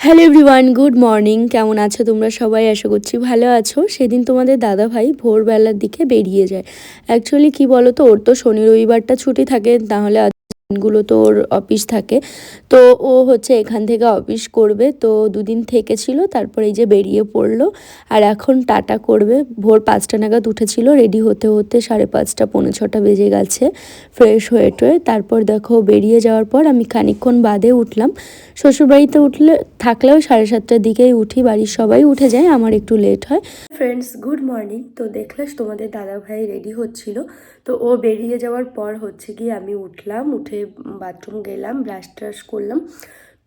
Hello everyone good morning কেমন আছো তোমরা সবাই? আশা করছি ভালো আছো। সেদিন তোমাদের দাদা ভাই ভোরবেলার দিকে বেরিয়ে যায়। অ্যাকচুয়ালি কি বলো তো ওর তো শনি রবিবারটা ছুটি থাকে, তাহলে দিনগুলো তো ওর অফিস থাকে। তো ও হচ্ছে এখান থেকে অফিস করবে। তো দুদিন থেকে ছিল তারপরে এই যে বেরিয়ে পড়ল। আর এখন টাটা করবে। ভোর পাঁচটা নাগাদ উঠেছিল রেডি হতে হতে সাড়ে পাঁচটা, পৌনে ছটা বেজে গেছে ফ্রেশ হয়ে টয়ে। তারপর দেখো, বেরিয়ে যাওয়ার পর আমি খানিকক্ষণ বাদে উঠলাম। শ্বশুরবাড়িতে উঠলে, থাকলেও সাড়ে সাতটার দিকেই উঠি, বাড়ির সবাই উঠে যায়, আমার একটু লেট হয়। ফ্রেন্ডস গুড মর্নিং তো দেখলে তোমাদের দাদা ভাই রেডি হচ্ছিল। তো ও বেরিয়ে যাওয়ার পর হচ্ছে গিয়ে আমি উঠলাম, উঠে বাথরুম গেলাম ব্রাশ ট্রাশ করলাম।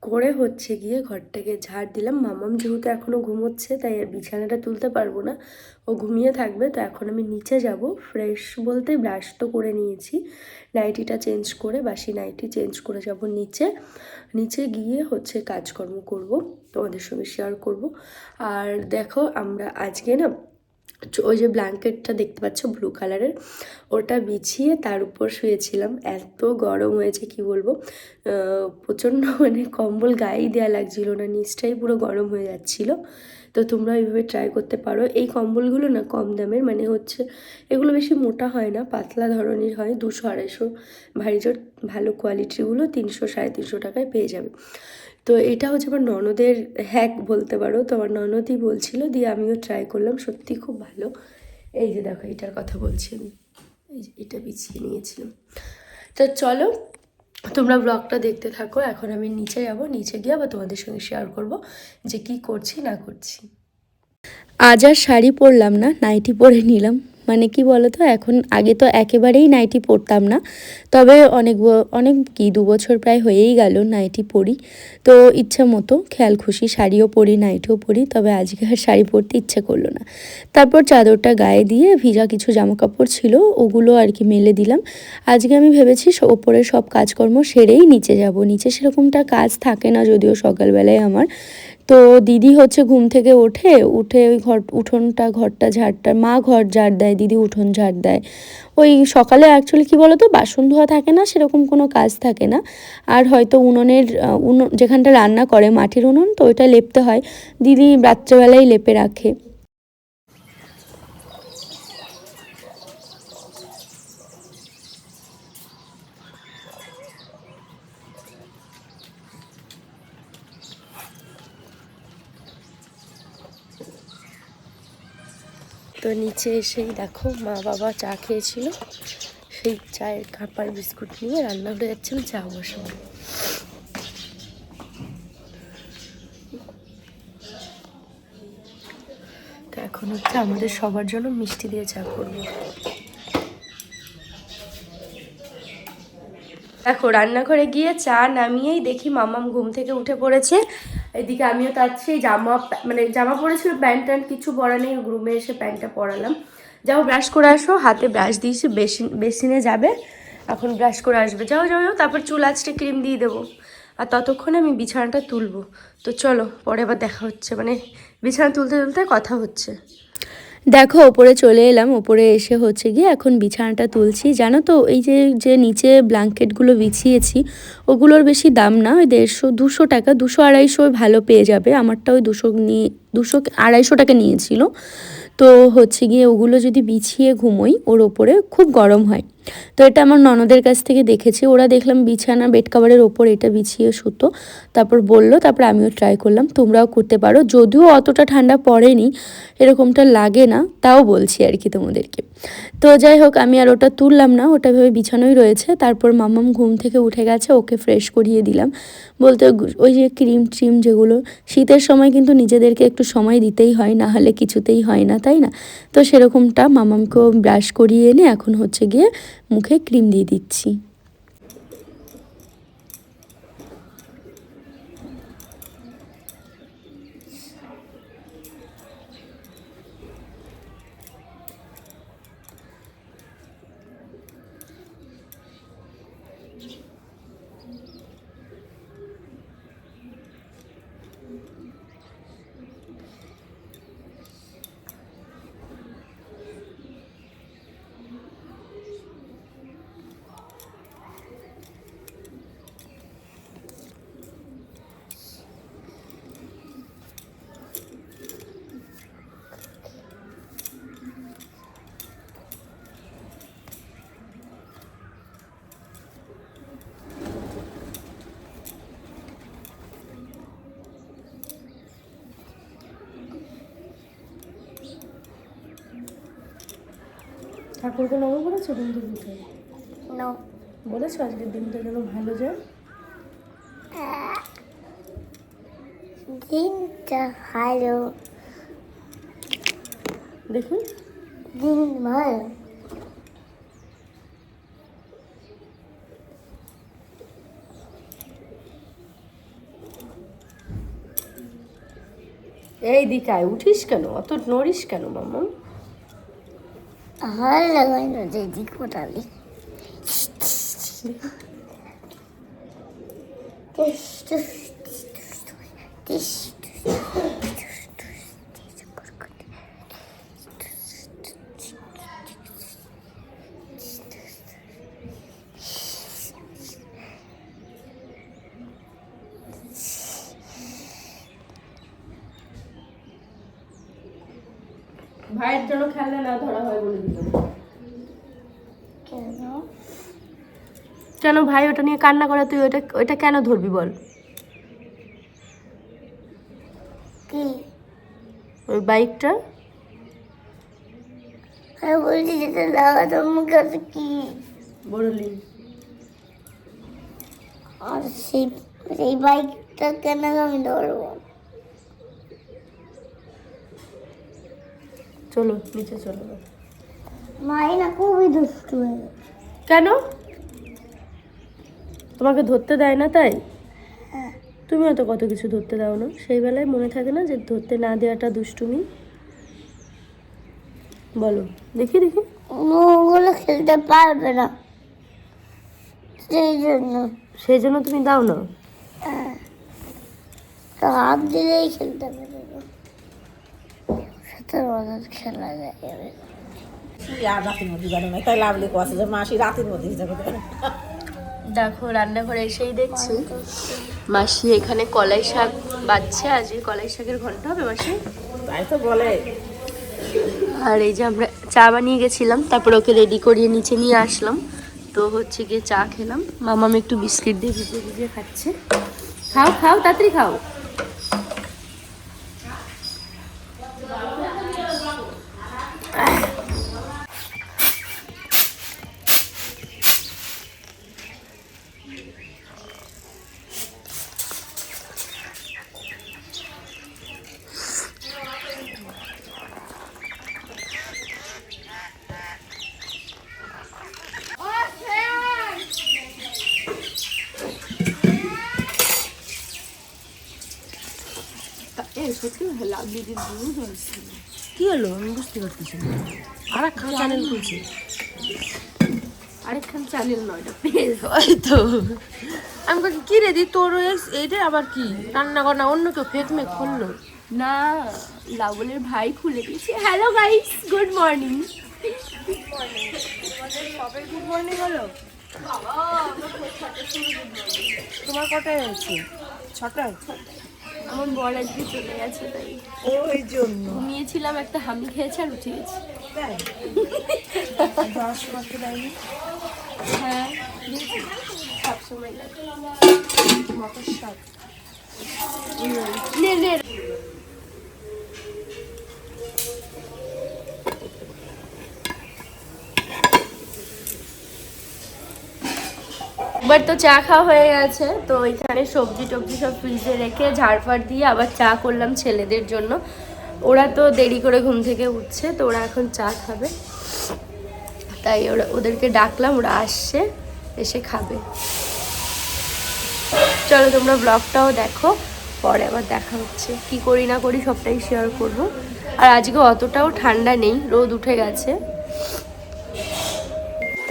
করে হচ্ছে গিয়ে ঘরটাকে ঝাড় দিলাম। মামাম যেহেতু এখনও ঘুমোচ্ছে, তাই আর বিছানাটা তুলতে পারব না। ও ঘুমিয়ে থাকবে, তো এখন আমি নিচে যাব। ফ্রেশ বলতে ব্রাশ তো করে নিয়েছি। নাইটিটা চেঞ্জ করে, বাসি নাইটি চেঞ্জ করে যাব নিচে। নিচে গিয়ে হচ্ছে কাজকর্ম করব, তোমাদের সঙ্গে শেয়ার করব। আর দেখো, আমরা আজকে না ওই যে ব্ল্যাঙ্কেটটা দেখতে পাচ্ছ, ব্লু কালারের, ওটা বিছিয়ে তার উপর শুয়েছিলাম। এত গরম হয়েছে, কি বলব? প্রচণ্ড মানে কম্বল গায়েই দেওয়া লাগছিল না, নিচটাই পুরো গরম হয়ে যাচ্ছিল। তো তোমরা এইভাবে ট্রাই করতে পারো। এই কম্বলগুলো না কম দামের মানে হচ্ছে এগুলো বেশি মোটা হয় না, পাতলা ধরনের হয়, দুশো আড়াইশো, ভারী জোর ভালো কোয়ালিটিগুলো তিনশো, সাড়ে তিনশো টাকায় পেয়ে যাবে। তো এটা হচ্ছে আমার ননদের হ্যাক বলতে পারো। তো আমার ননদই বলছিল, দিয়ে আমিও ট্রাই করলাম, সত্যি খুব ভালো। এই যে দেখো, এটার কথা বলছি আমি। এই যে এটা বিছিয়ে নিয়েছিলাম। তো চলো, তোমরা ব্লগটা দেখতে থাকো। এখন আমি নিচে যাব, নিচে গিয়ে আবার তোমাদের সঙ্গে শেয়ার করব যে কি করছি, না করছি। আজ আর শাড়ি পরলাম না নাইটি পরে নিলাম। মানে কি বলতো, এখন আগে তো একেবারেই নাইটি পরতাম না। তবে অনেক অনেক কি, দু বছর প্রায় হয়েই গেল নাইটি পরি। তো ইচ্ছা মতো খেয়াল খুশি, শাড়িও পরি, নাইটিও পরি, তবে আজকে আর শাড়ি পরতে ইচ্ছে করল না। তারপর চাদরটা গায়ে দিয়ে ভিজা কিছু জামা কাপড় ছিল, ওগুলো আর কি মেলে দিলাম। আজকে আমি ভেবেছি ওপরে সব কাজকর্ম সেরেই নিচে যাব। নিচে সেরকমটা কাজ থাকে না যদিও সকালবেলায় আমার। তো দিদি হচ্ছে ঘুম থেকে ওঠে, উঠে ওই ঘর, উঠোনটা, ঘরটা ঝাড়টা মা ঘর ঝাড় দেয়, দিদি উঠোন ঝাড় দেয়। ওই সকালে অ্যাকচুয়ালি কী বলতো, বাসন ধোয়া থাকে না, সেরকম কোনো কাজ থাকে না। আর হয়তো উনুনের, উনুন, যেখানটা রান্না করে মাটির উনুন, তো ওইটা লেপতে হয়। দিদি রাত্রেবেলায় লেপে রাখে। তো নিচে এসেই দেখো মা বাবা চা খেয়েছিল। সেই চায়ের খাপার বিস্কুট নিয়ে রান্নাঘরে যাচ্ছিলাম চা বসাবো। তো এখন হচ্ছে আমাদের সবার জন্য মিষ্টি দিয়ে চা করব। দেখো, রান্নাঘরে গিয়ে চা নামিয়েই দেখি মামাম ঘুম থেকে উঠে পড়েছে। এদিকে আমিও তার সেই জামা মানে জামা পরেছিল, প্যান্ট ট্যান্ট কিছু পরা নেই রুমে এসে প্যান্টটা পরালাম। যাও ব্রাশ করে আসো, হাতে ব্রাশ দিয়েছি বেসিন বেসিনে যাবে। এখন ব্রাশ করে আসবে। যাও যাও যাও, তারপর চুল আজকে ক্রিম দিয়ে দেবো। আর ততক্ষণে আমি বিছানাটা তুলবো। তো চলো, পরে আবার দেখা হচ্ছে। মানে বিছানা তুলতে তুলতে কথা হচ্ছে। দেখো, ওপরে চলে এলাম। ওপরে এসে হচ্ছে গিয়ে এখন বিছানাটা তুলছি। জানো তো, এই যে যে নিচে ব্ল্যাঙ্কেটগুলো বিছিয়েছি, ওগুলোর বেশি দাম না? ওই দেড়শো, দুশো টাকা, দুশো আড়াইশো ভালো পেয়ে যাবে। আমারটা ওই দুশো নিয়ে দুশো আড়াইশো টাকা নিয়েছিল। তো হচ্ছে গিয়ে ওগুলো যদি বিছিয়ে ঘুমোই, ওর ওপরে খুব গরম হয়। তো এটা আমার ননদের কাছ থেকে দেখেছি। ওরা দেখলাম বিছানা বেড কাভারের ওপর এটা বিছিয়ে শুতো তারপর বলল, তারপর আমিও ট্রাই করলাম, তোমরাও করতে পারো। যদিও অতটা ঠান্ডা পড়েনি, এরকমটা লাগে না, তাও বলছি আর কি তোমাদেরকে। তো যাই হোক, আমি আর ওটা তুললাম না, ওটা ভেবে বিছানোই রয়েছে। তারপর মামাম ঘুম থেকে উঠে গেছে, ওকে ফ্রেশ করিয়ে দিলাম। বলতে ওই যে ক্রিম ট্রিম যেগুলো, শীতের সময় কিন্তু নিজেদেরকে একটু সময় দিতেই হয়, না হলে কিছুতেই হয় না, তাই না? তো সেরকমটা মামামকেও ব্রাশ করিয়ে এনে এখন হচ্ছে গিয়ে মুখে ক্রিম দিয়ে দিচ্ছি। ঠাকুরকে নম থেকে উঠে নো। বলেছ আজকের দিনটা যেন ভালো যায়? দিনটা ভালো। দেখুন। দিন ভালো। এই দিকায় উঠিস কেন? অত নড়িস কেন মামা? ভালো লাগাই না দিদি কোটালি ভাইয়ের জন্য খেলনা না ধরা হয় বলে দিল। কেন? কেন ভাই ওটা নিয়ে কান্না করে তুই ওটা ওইটা কেন ধরবি বল? কি? ওই বাইকটা? আমি বলছি যেটা লাগা তোমার কাছে কি? বললি। আর সেই সেই বাইকটা কেন আমি ধরবো? চলো নিচে চলো। মাই না খুবই দুষ্টু। কেন? তোমাকে ধরতে দেয় না তাই? হ্যাঁ। তুমিও তো কত কিছু ধরতে দাও না। সেই বেলায় মনে থাকে না যে ধরতে না দেওয়াটা দুষ্টুমি। বলো দেখি দেখি। ওগুলো খেলতে পারবে না। সেই জন্য। সেই জন্য তুমি দাও না? হ্যাঁ। তো হাত দিলেই খেলতে পারবে। না সাথে মজার খেলা যায় আর রাতের মধ্যে জানো না তাই লাভলি কোয়াছে যে মাসি রাতের মধ্যে হিসাবে দেবে দেখো রান্নাঘরে এসেই দেখছি। মাসি এখানে কলাই শাক বাচ্ছে আজকে কলাই শাকের ঘণ্টা হবে মাসি? তাই তো বলে। আর এই যে আমরা চা বানিয়ে গেছিলাম তারপর ওকে রেডি করিয়ে নিচে নিয়ে আসলাম। তো হচ্ছে গিয়ে চা খেলাম। মামাম একটু বিস্কিট দিয়ে ভিজিয়ে ভিজিয়ে খাচ্ছে। খাও খাও তাড়াতাড়ি খাও। কি হলো? আমি বুঝতে পারতেছি আর একখান চ্যানেল খুলছে। আরেকখান চ্যানেল নয় তো। আমি বলছি কি রে দি তোর এইটা আবার কি? রান্না করা অন্য কেউ ফেক মেক করল? না লাবলের ভাই খুলে দিয়েছে। Hello guys good morning good morning হলো তোমার কটায় আছে ছটায়? আমার বর আজকে চলে গেছে তাই। ওই জন্য। ঘুমিয়েছিলাম একটা হামি খেয়েছে আর উঠে গেছি। দশ দেয়নি হ্যাঁ তো চা খাওয়া হয়ে গেছে, তো এখানে সবজি টবজি সব ফ্রিজে রেখে ঝাড়ফাড় দিয়ে আবার চা করলাম ছেলেদের জন্য। ওরা তো দেরি করে ঘুম থেকে উঠছে, তো ওরা এখন চা খাবে। তাই ওরা ওদেরকে ডাকলাম, ওরা আসছে, এসে খাবে। চলো তোমরা ব্লগটাও দেখো, পরে আবার দেখা হচ্ছে। কি করি না করি সবটাই শেয়ার করব। আর আজকে অতটাও ঠান্ডা নেই, রোদ উঠে গেছে।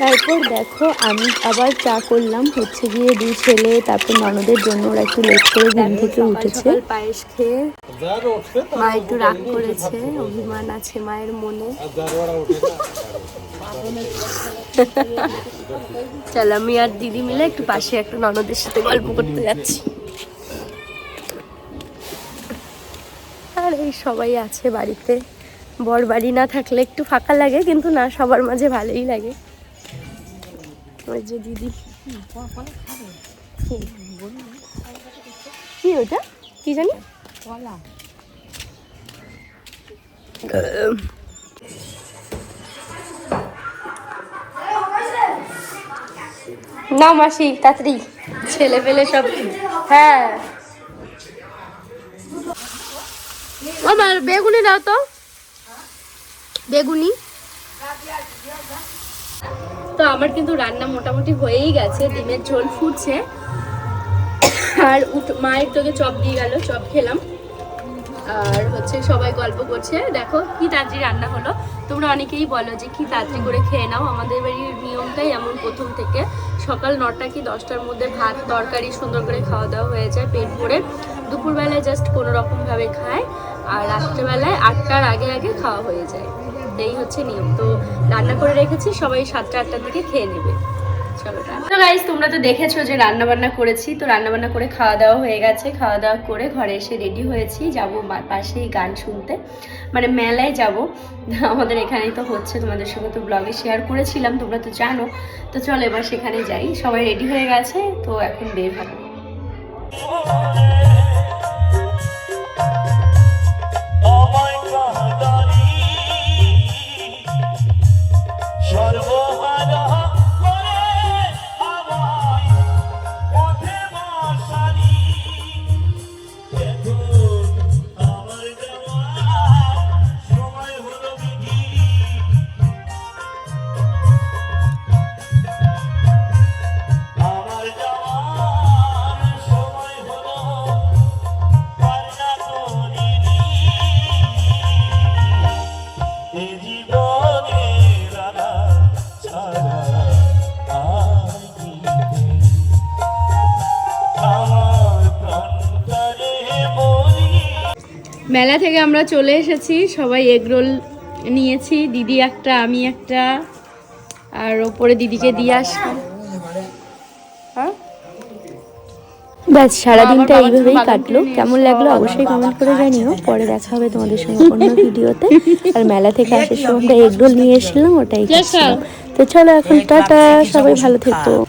তারপর দেখো আমি আবার চা করলাম। হচ্ছে গিয়ে দুই ছেলে তারপর ননদের জন্য ওরা একটু লেট করে ঘুম থেকে উঠেছে। পায়েস খেয়ে মা একটু রাগ করেছে অভিমান আছে মায়ের মনে। চল আমি আর দিদি মিলে একটু পাশে একটা ননদের সাথে গল্প করতে যাচ্ছি। আর এই সবাই আছে বাড়িতে। বর বাড়ি না থাকলে একটু ফাঁকা লাগে কিন্তু না সবার মাঝে ভালোই লাগে। যে দিদি। কি ওটা? কি জানি? কলা না মাসি তাড়াতাড়ি। ছেলে পেলে সব হ্যাঁ। আমার বেগুনি দাও তো। বেগুনি। তো আমার কিন্তু রান্না মোটামুটি হয়েই গেছে, ডিমের ঝোল ফুটছে। আর উঠ- মায়ের তোকে চপ দিয়ে গেল, চপ খেলাম। আর হচ্ছে সবাই গল্প করছে, দেখো কি তাড়াতাড়ি রান্না হলো। তোমরা অনেকেই বলো যে কি তাড়াতাড়ি করে খেয়ে নাও। আমাদের বাড়ির নিয়মটাই এমন প্রথম থেকে। সকাল নটা কি দশটার মধ্যে ভাত, তরকারি, সুন্দর করে খাওয়া দাওয়া হয়ে যায় পেট ভরে। দুপুরবেলায় জাস্ট কোনো রকমভাবে খায়। আর রাত্রেবেলায় আটটার আগে আগে খাওয়া হয়ে যায়। এই হচ্ছে নিয়ম। তো রান্না করে রেখেছি, সবাই সাতটা, আটটার দিকে খেয়ে নেবে। তো গাইজ তোমরা তো দেখেছ যে রান্না বান্না করেছি, তো রান্না বান্না করে খাওয়া দাওয়া হয়ে গেছে। খাওয়া দাওয়া করে ঘরে এসে রেডি হয়েছি, যাব পাশেই গান শুনতে। মানে মেলায় যাব। আমাদের এখানেই তো হচ্ছে, তোমাদের সঙ্গে তো ব্লগে শেয়ার করেছিলাম, তোমরা তো জানো। তো চলো এবার সেখানে যাই। সবাই রেডি হয়ে গেছে, তো এখন বের হব। মেলা থেকে আমরা চলে এসেছি। সবাই এগরোল নিয়েছি। দিদি একটা আমি একটা আর ওপরে দিদিকে দিয়ে আসলাম হ্যাঁ? ব্যাস সারাদিনটা এইভাবেই কাটলো। কেমন লাগল অবশ্যই কমেন্ট করে জানিও। পরে দেখা হবে তোমাদের সঙ্গে অন্য ভিডিওতে। আর মেলা থেকে আসার সময় আমরা এগরোল নিয়ে এসেছিলাম ওটাই। তো চলো এখন টাটা। সবাই ভালো থেকো।